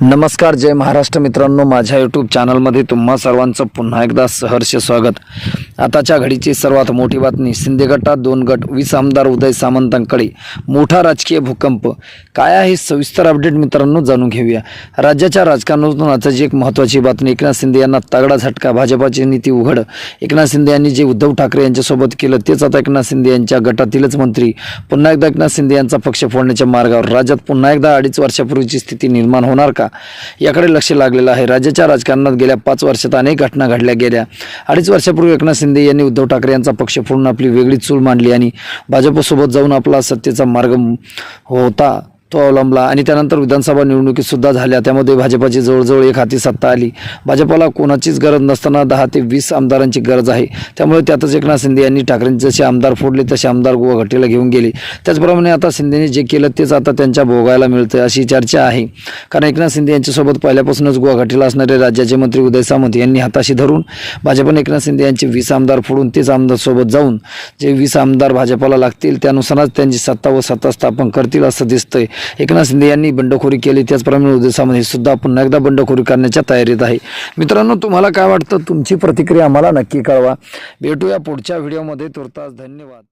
नमस्कार जय महाराष्ट्र मित्रांनो. माझ्या यूट्यूब चॅनलमध्ये तुम्हा सर्वांचं पुन्हा एकदा सहर्ष स्वागत. आताच्या घडीची सर्वात मोठी बातमी शिंदे गटात दोन गट वीस आमदार उदय सामंतांकडे मोठा राजकीय भूकंप. काय आहे सविस्तर अपडेट मित्रांनो जाणून घेऊया. राज्याच्या राजकारणातून आताची एक महत्त्वाची बातमी एकनाथ शिंदे यांना तगडा झटका भाजपाची नीती उघड. एकनाथ शिंदे यांनी जे उद्धव ठाकरे यांच्यासोबत केलं तेच आता एकनाथ शिंदे यांच्या गटातीलच मंत्री. पुन्हा एकदा एकनाथ शिंदे यांचा पक्ष फोडण्याच्या मार्गावर राज्यात पुन्हा एकदा अडीच वर्षापूर्वीची स्थिती निर्माण होणार का? याकडे लक्ष लागलेलं आहे. राज्याच्या राजकारणात गेल्या पाच वर्षात अनेक घटना घडल्या गेल्या. अडीच वर्षापूर्वी एकनाथ शिंदे यांनी उद्धव ठाकरे यांचा पक्ष फोडून आपली वेगळी चूल मांडली आणि भाजपसोबत जाऊन आपला सत्तेचा मार्ग होता. तो अवलंबला आणि त्यानंतर विधानसभा निवडणुकीसुद्धा झाल्या. त्यामध्ये भाजपाची जवळजवळ एक हाती सत्ता आली. भाजपाला कोणाचीच गरज नसताना दहा ते वीस आमदारांची गरज आहे. त्यामुळे त्यातच एकनाथ शिंदे यांनी ठाकरेंचे जसे आमदार फोडले तसे आमदार गोवा घाटीला घेऊन गेले. त्याचप्रमाणे आता शिंदेने जे केलं तेच आता त्यांच्या भोगायला मिळतं अशी चर्चा आहे. कारण एकनाथ शिंदे यांच्यासोबत पहिल्यापासूनच गुवाघाटीला असणारे राज्याचे मंत्री उदय सामंत यांनी हाताशी धरून भाजपने एकनाथ शिंदे यांचे वीस आमदार फोडून तेच आमदारसोबत जाऊन जे वीस आमदार भाजपाला लागतील त्यानुसारच त्यांची सत्ता व सत्ता स्थापन करतील असं दिसतंय. एकनाथ शिंदे यांनी बंडखोरी केली. त्याचप्रमाणे उदय सामंत हे सुद्धा पुन्हा एकदा बंडखोरी करण्याच्या तयारीत आहे. मित्रांनो तुम्हाला काय वाटतं? तुमची प्रतिक्रिया आम्हाला नक्की कळवा. भेटूया पुढच्या व्हिडिओमध्ये तुर्तास धन्यवाद.